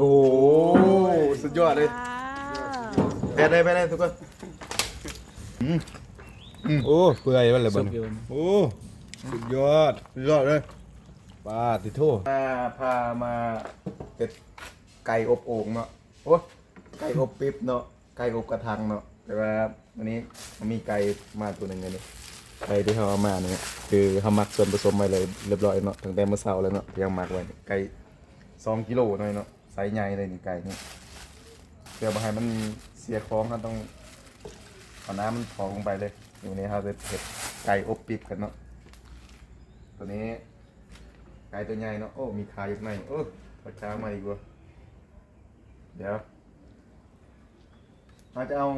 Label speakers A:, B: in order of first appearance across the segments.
A: โอ้โหสุดยอดเลย
B: ว้าว
A: แพ้ได้แพ้ได้ทุกคน
C: โอ้เปื่อยมันเลยบ่
D: สุก
C: นี่
D: อยู่
C: โอ้สุดยอด
A: สุดยอดเลย
C: ปลาติโท
A: พาพามาเป็ดไก่อบโอ่งเนาะโอ้ไก่อบปิ๊บเนาะไก่อบกระทังเนาะแต่ว่าวันนี้มันมีไก่มาตัวหนึ่งไงนี่ไก่ที่เขาเอามาเนี่ยคือเขามักส่วนผสมไว้เลยเรียบร้อยเนาะตั้งแต่เมื่อเช้าแล้วเนาะที่เขามักไว้นี่ไก่สองกิโลหน่อยเนาะ ไซส์ใหญ่เลยนี่ไก่นี่เพื่อมาให้มันเสียของเราต้องเอาน้ำมันพองลงไปเลยอยู่นี้เราจะเผ็ดไก่อบปิ๊บกันเนาะตัวนี้ไก่ตัวใหญ่เนาะโอ้มีขาอยู่ในโอ้ปลาช้างมาอีกวะเดี๋ยวเราจะเอา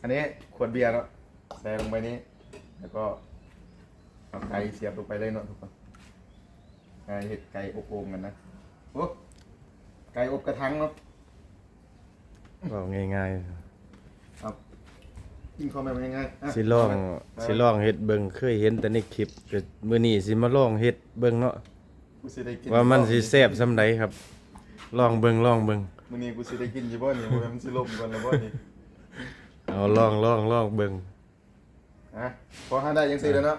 A: อันนี้ขวดเบียร์เนาะใส่ลงไปนี้ แล้วก็เอาไก่เสียบลงไปเลยเนาะทุกคนไก่เห็ดไก่อบโอ่งกันนะโอ้ ก่อบกระทังเนาะ
C: เอาง่าย
A: เอากินข้าวแบบง่ายๆะ
C: ๆสิลองสิลองเฮ็ดเบิ่งเคยเห็นแต่ในคลิปก็มื้อนี้สิมาลองเฮ็ดเบิ่งเนาะ
A: กูสิได้กิน
C: ว่ามันสิแซ่บซำใดครับ ลองเบิ่งลองเบิ่ง
A: มื้อนี้กูสิได้กินอยู่บ่นี่บ่แม่นมันสิล่มก่อนแล้วบ่นี่
C: เอาลองลองลองเบิ่ง
A: อะพอหาได้ยังสี่แล้วเนาะ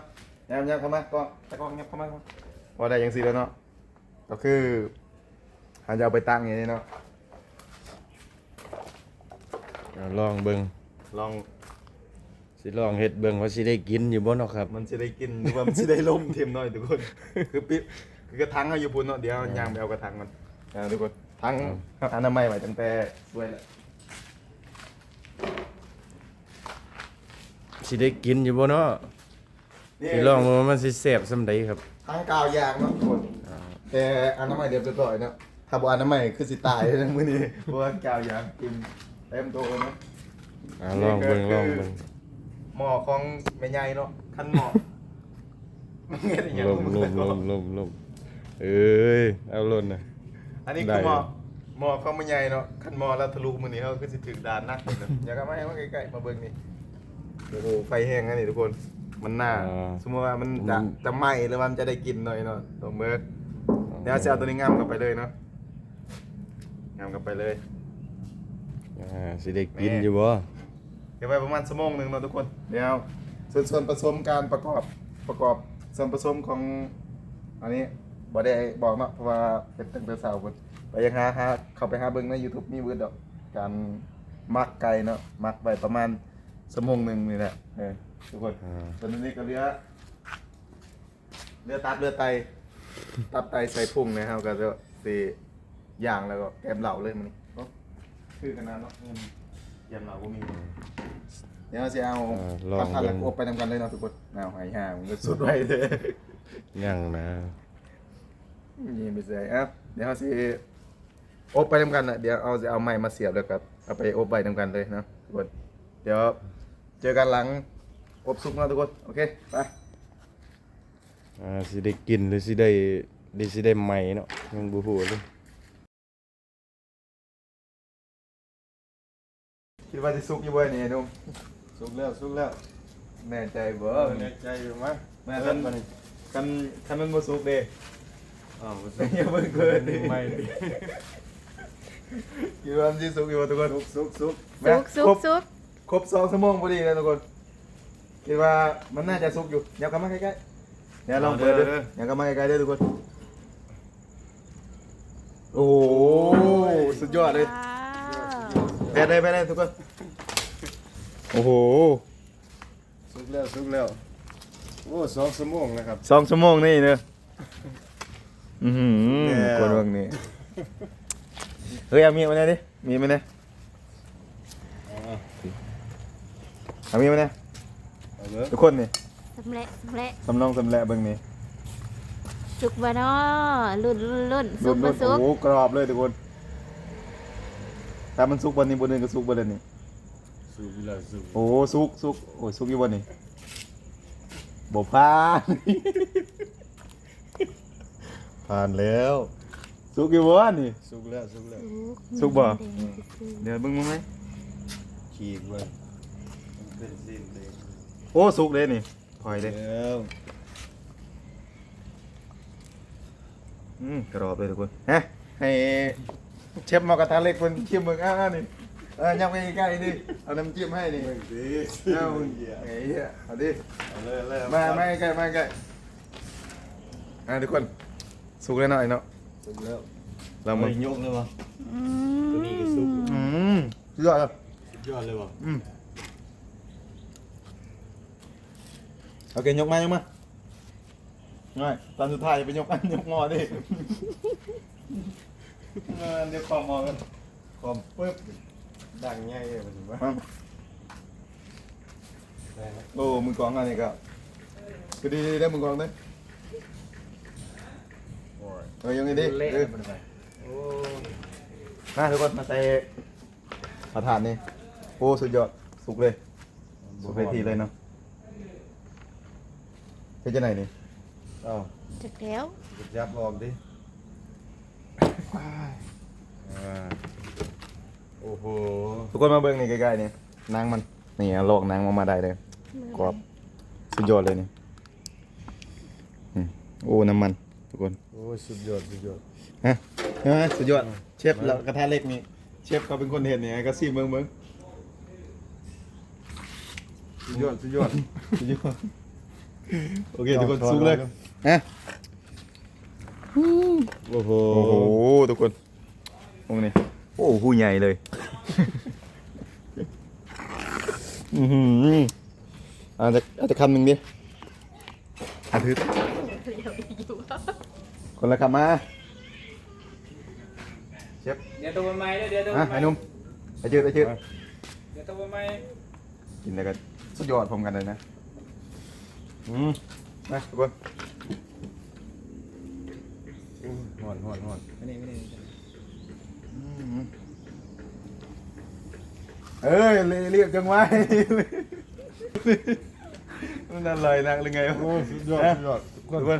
A: ยับยับเข้ามาก็ตะกล้องยับเข้ามาครับพอได้ยังสี่แล้วเนาะก็คือ หาจะเอาไปตั้งอย่างนี้เนาะ
C: เอาลองเบิ่ง
A: ลอง
C: สิลองเฮ็ดเบิ่งว่าสิได้กินอยู่บ่เนาะครับ
A: มันจะได้กินหรือว่ามันจะได้ล่มเทียมหน่อยทุกคน คือปิ๊บคือกระทังเอาอยู่ปุ่นเนาะเดี๋ยวยางไปเอากระทังมันอ่าทุกคนทั้งอนามัยไว้ตั้งแต่ด้วยแหละ
C: สิได้กินอยู่บ่เนาะ
A: นี่
C: สิลองว่ามันสิแซ่บซำใดครับ
A: ทั้งกาวยางเนาะทุกคนแต่อนามัยเรียบร้อยเนาะ ถ้าบ่อนามัยคือสิตายทั้งมื้อนี้เพราะว่ากาวยางกินเต็มโตะเนาะ
C: อ่าลองเบิ่งลองเบิ่ง
A: หมอของแม่ใหญ่เนาะคันหมอมันเงี้ยอย่างเงี้ย
C: ลมลมลมลมลมเอ้ยเอาล่นน่ะ
A: อันนี้
C: ได้
A: คือหมอหมอของแม่ใหญ่เนาะคันหมอแล้วทะลุมือนี้เขาก็สิถึงด่านนักเลยเนาะอยากเอามาให้มาใกล้ๆมาเบิ่งนี่โอ้โหไฟแห้งอันนี้ทุกคนมันน่า สมมติว่ามันจะจะไหม้หรือว่ามันจะได้กินหน่อยเนาะต้องเบิกเดี๋ยวจะเอาตัวนี้งามกลับไปเลยเนาะ งามกลับไปเลย
C: อ่าสิได้กินอยู่บ่
A: เดี๋ยวไปประมาณชั่วโมงหนึ่งเนาะทุกคนเดี๋ยวส่วนส่วนผสมการประกอบประกอบส่วนผสมของอันนี้บอได้บอกเนาะเพราะว่าเป็นตั้งแต่สาวคนไปยังหาหาเข้าไปหาเบิ้งใน YouTube มีเวิร์ดดอกการมักไก่เนาะมักไปประมาณชั่วโมงหนึ่งนี่แหละเออทุกคน
C: อ่า
A: ส่วนอันนี้ก็เรือเรือตับเรือไตตับไตใส่พุงนะครับก็จะสี อย่างแล้วก็แกมเหล่าเลยมันนี่เนาะคือขนาดเนาะเงินแกมเหล่าก็มีเดี๋ยวเราจะเอา
C: อ่าลอง
A: ปัดพัน
C: เบิ่
A: แล้ว
C: ง
A: ก็อบไปทำกันเลยเนาะทุกคนเอาหายห่างมันก็สุดไว้เลย
C: ยังนะ
A: นี่ไม่ใช่อะเดี๋ยวเราสิอบไปทำกันนะเดี๋ยวเอาจะเอาไม้มาเสียบแล้วก็เอาไปอบไปทำกันเลยเนาะทุกคนเดี๋ยวเจอกันหลังอบสุกเนาะทุกคนโอเคไป
C: อ่าสิได้กินหรือสิได้หรือสิได้ใหม่เนาะยังบ่ฮู้เลย
A: คิดว่าจะสุกอยู่บ่เนี่ยนุ่ม
D: สุกแล้วสุกแล้ว
A: แน่ใจบ่
D: เออแน่ใจอยู่มั้ย
A: แม่
D: เอ
A: คั
D: อนมานี่
A: คันคันมันบ่สุกเด้
D: อ้าวบ่สุ
A: อย่าเพิ่งเกินดิ
D: ไม่ดิ
A: คิดว่ามันสิสุกอยู่บ่ทุกคน
D: สุกสุกสุก
B: ซุกซุกซุก
A: ครบสองชั่วโมงพอดีนะทุกคนคิดว่ามันน่าจะสุกอยู่เดี๋ยวกลับมาใกล้ๆเดี๋ยวลองเปิดดูเดี๋ยวกลับมาใกล้ๆเด้อทุกคนโอ้โหสุดยอดเลย
B: ว้า ว
A: แพ้ได้แพ้ได้ทุกคน โอ้โห
D: สุกแล้วสุกแล้ว โอ้สองชั่วโมงนะครับ
A: สองชั่วโมงนี่เนอะอือหือ
D: แล้ว
A: คนเบิ่งนี่เฮ้ยเอามีดมาเนี่ยดิ มีดมาเนี่ย
D: เอา
A: เอามีดมาเนี่ย
D: เอาเบิ่ง
A: ทุกคนนี่
B: สำเร็จสำเร็จ
A: สำนองสำแหละเบิ่งนี่
B: สุกบ่เนาะรุ่นรุ่นรุ่นสุ
A: รุ่
B: ก
A: น
B: บ่
A: รุ่น
B: สุ
A: โอ้
B: ก
A: โหกรอบเลยทุกคน ถ้ามันสุกวันนี้บนนึงก็สุกบนนี้
D: สุกแล้วสุก
A: โอ้สุกสุกโอ้สุกอยู่บนนี้บ่พาน ผ่านแล้วสุกอยู่บนนี่
D: สุกแล้วสุกแล้ว
A: สุกบ่
B: แดงซื่อ
A: เดี๋ยวเบิ่งมึงไหม
D: ขีดไว้มันเป็นสิ้นเลย
A: โอ้สุกเลยนี่พลอยเลย
D: แล้ว
A: อืมกรอบเลยทุกคนฮะให้ เชฟหมากระทะเล็กคนชิมมึงอ่านี่เออยับไปใกล้ๆนี่เอาน้ำจิ้มให้นี่
D: เบิ่งสิ
A: เอามึงไอ้เหี้ยเอาดิ
D: เอาเลยเลย
A: มาไม่ใกล้ไม่ใกล้อะทุกคนสุกแล้วหน่อยเนาะ
D: สุกแล้ว
A: เรามา
D: ไม่ยกเลยวะ
B: อืม
D: ตัวนี้ก็สุก
A: อืมสุดยอดครับ
D: สุดยอดเลยวะ
A: อืมโอเคยกมายกมาง่ายตอนสุดท้ายไปยกอันยกงอดิ เออเดี๋ยวคอมอกัน
D: คอมปึ๊บดังง่ายเลยมันถือว่า
A: มาโอ้มือกลองอันนี้ก็ก็ดีๆได้มือกลองเด้อ
D: โอ้ย
A: เออยังไงดิ
D: เละ
A: เออ
D: มันไปโอ้
A: มาทุกคนมาใส่กระถานนี่โอ้สุดยอดสุกเลยสุกเลยทีเลยเนาะเป็นจะไหนนี่
D: เอ้า
B: จักแล้ว
D: ยับออกดิ
C: อ่า
D: โอ้โห
A: ทุกคนมาเบิ่งนี่ใกล้ๆนี่นางมันนี่เอาลอกนางมามาได้เลยกรอบสุดยอดเลยนี่อืมโอ้น้ำมันทุกคน
D: โอ้ยสุดยอดสุดยอด
A: ฮะเห็นไหมสุดยอดเชฟแล้วกระทะเล็กนี่เชฟเขาเป็นคนเห็นนี่ไงก็ซีเบิ่งเบิ่ง
D: สุดยอดสุดยอด
A: สุดยอดโอเคทุกคนสู้เลยฮะ
C: โอ้โห
A: โอ้โหทุกคนตรงนี้โอ้หูใหญ่เลยอือหืออาจจะอาจจะคำหนึ่งดิอาทิตย์คนละคำมาเชฟ
E: เดี๋ยวตัวใหม่เดี๋ยวตัว
A: อะ
E: ใหม่
A: ไอ้หนุ่มไอ้จืดไอ้จืด
E: เดี๋ยวตัวใหม่
A: กินแล้วก็สุดยอดพร้อมกันเลยนะอืมนะทุกคน
D: หอนหอนหอน
E: ไม่ได้ไม่ได้
A: เอ้ยเรียกจังไว้มันอร่อยนักหรือไงวะ
D: โอ้ยสุดยอดสุดยอดทุกค
A: ทุ
D: น
A: กคน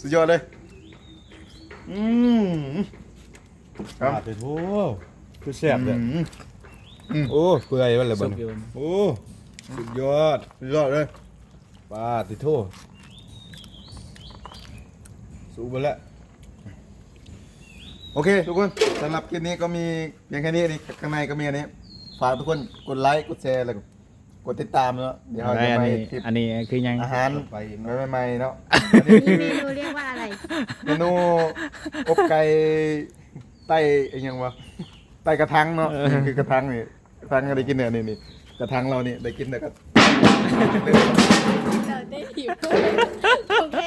A: สุดยอดเลย อืมครับ
D: ปาดไปโถ่คือแซ่บเลย
A: อืม
D: โอ้เปื่อยมันเลย
E: สุ
D: บัด
E: ก
D: นี้
E: อยู่
D: โอ้สุดยอด
A: สุดยอดเลย
D: ปาดติโทสูบไปแล้ว
A: โอเค ทุกคนสำหรับคลิปนี้ก็มีเพียงแค่นี้นี่ข้างในก็มีอันนี้ ฝากทุกคนกดไลค์กดแชร์แล้วก็กดติดตามเนาะเดี๋ยวเรา
E: อะไร
A: จะ
E: อัน
A: ไป
E: นี้
A: คลิป
E: อันนี้คือยัง
A: อาหาร
D: ไปอีก
A: ให
D: เนาะ
A: ม่ๆเนาะ
B: นี่เมนูเรียกว่าอะไร
A: เมนูอบไก่ไต้ไอ้ยังวะไต้กระทังเนาะนี่คือกระทังนี่กระทังก็ได้กินเนี่ยนี่นี่กระทังเรานี่ได้กินแต่กระ
B: เราได้หิวโอเค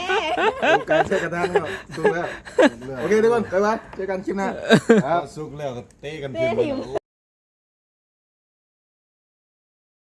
A: อบไก่ใช้กระทังเนาะถูกแล้ว โอเคทุกคน บ๊ายบาย เจอกันคลิปหน้าครับ
D: สุกแล้วก็เตะกัน
B: เต้
D: เพียง
B: หิว
D: เดียว